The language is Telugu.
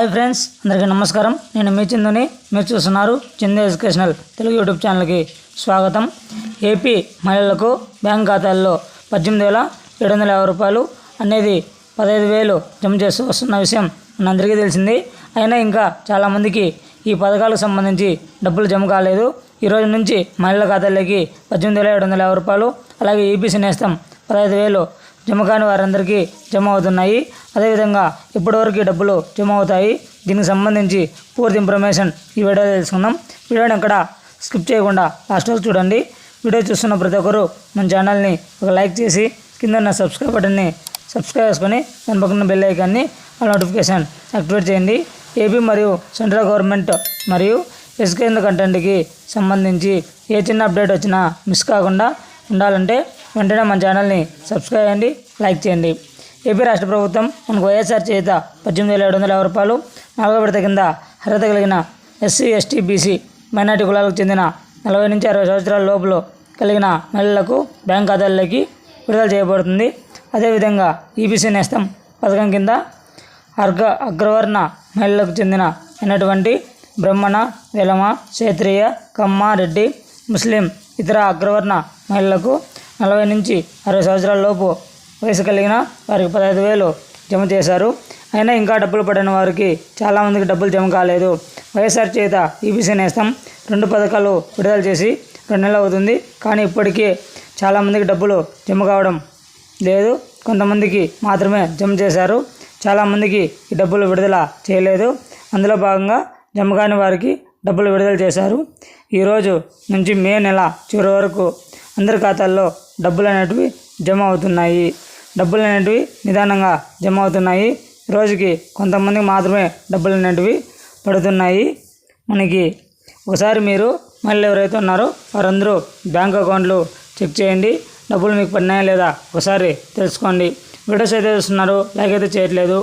హాయ్ ఫ్రెండ్స్ అందరికీ నమస్కారం. నేను మీ చిందుని మీరు చూస్తున్నారు చిందు ఎడ్యుకేషనల్ తెలుగు యూట్యూబ్ ఛానల్కి స్వాగతం. ఏపీ మహిళలకు బ్యాంక్ ఖాతాల్లో పద్దెనిమిది వేల ఏడు వందల యాభై రూపాయలు అనేది పదహైదు వేలు జమ చేస్తూ వస్తున్న విషయం మనందరికీ తెలిసింది. అయినా ఇంకా చాలామందికి ఈ పథకాలకు సంబంధించి డబ్బులు జమ కాలేదు. ఈ రోజు నుంచి మహిళల ఖాతాల్లోకి పద్దెనిమిది వేల ఏడు వందల యాభై రూపాయలు అలాగే ఏపీ నేస్తం పదహైదు వేలు జమ కాని వారందరికీ జమ అవుతున్నాయి. అదేవిధంగా ఇప్పటివరకు డబ్బులు జమ అవుతాయి. దీనికి సంబంధించి పూర్తి ఇన్ఫర్మేషన్ ఈ వీడియోలో తెలుసుకుందాం. వీడియోని ఇక్కడ స్కిప్ చేయకుండా లాస్ట్ వరకు చూడండి. వీడియో చూస్తున్న ప్రతి ఒక్కరూ మన ఛానల్ని ఒక లైక్ చేసి కింద ఉన్న సబ్స్క్రైబ్ బటన్ని సబ్స్క్రైబ్ చేసుకొని దాని పక్కన బెల్ ఐకాన్ని ఆ నోటిఫికేషన్ యాక్టివేట్ చేయండి. ఏపీ మరియు సెంట్రల్ గవర్నమెంట్ మరియు ఎస్కేంద్ర కంటెంట్కి సంబంధించి ఏ చిన్న అప్డేట్ వచ్చినా మిస్ కాకుండా ఉండాలంటే వెంటనే మన ఛానల్ని సబ్స్క్రైబ్ చేయండి లైక్ చేయండి. ఏపీ రాష్ట్ర ప్రభుత్వం మనకు వైఎస్ఆర్ చేత పద్దెనిమిది వేల ఏడు వందల యాభై రూపాయలు నాలుగో విడత కింద అర్హత కలిగిన ఎస్సీ ఎస్టీ బీసీ మైనార్టీ కులాలకు చెందిన నలభై నుంచి అరవై సంవత్సరాల లోపల కలిగిన మహిళలకు బ్యాంక్ ఖాతాల్లోకి విడుదల చేయబడుతుంది. అదేవిధంగా ఈబీసీ నేస్తం పథకం కింద అర్గ అగ్రవర్ణ మహిళలకు చెందిన అయినటువంటి బ్రహ్మణ వెలమ క్షేత్రియ కమ్మ రెడ్డి ముస్లిం ఇతర అగ్రవర్ణ మహిళలకు నలభై నుంచి అరవై సంవత్సరాల లోపు వయసు కలిగిన వారికి పదహైదు వేలు జమ చేశారు. అయినా ఇంకా డబ్బులు పడిన వారికి చాలామందికి డబ్బులు జమ కాలేదు. వైఎస్ఆర్ చేత ఈబీసీ నేస్తం రెండు పథకాలు విడుదల చేసి రెండు నెలలు అవుతుంది. కానీ ఇప్పటికీ చాలామందికి డబ్బులు జమ కావడం లేదు. కొంతమందికి మాత్రమే జమ చేశారు. చాలామందికి ఈ డబ్బులు విడుదల చేయలేదు. అందులో భాగంగా జమ కాని వారికి డబ్బులు విడుదల చేశారు. ఈరోజు నుంచి మే నెల చివరి వరకు అందరి ఖాతాల్లో డబ్బులు అనేటివి జమ అవుతున్నాయి. డబ్బులు అనేటివి నిదానంగా జమ అవుతున్నాయి. రోజుకి కొంతమందికి మాత్రమే డబ్బులు అనేటివి పడుతున్నాయి. మనకి ఒకసారి మీరు మళ్ళీ ఎవరైతే ఉన్నారో వారందరూ బ్యాంక్ అకౌంట్లు చెక్ చేయండి. డబ్బులు మీకు పడినాయా లేదా ఒకసారి తెలుసుకోండి. వీడియోస్ అయితే చూస్తున్నారు లైక్ అయితే చేయట్లేదు.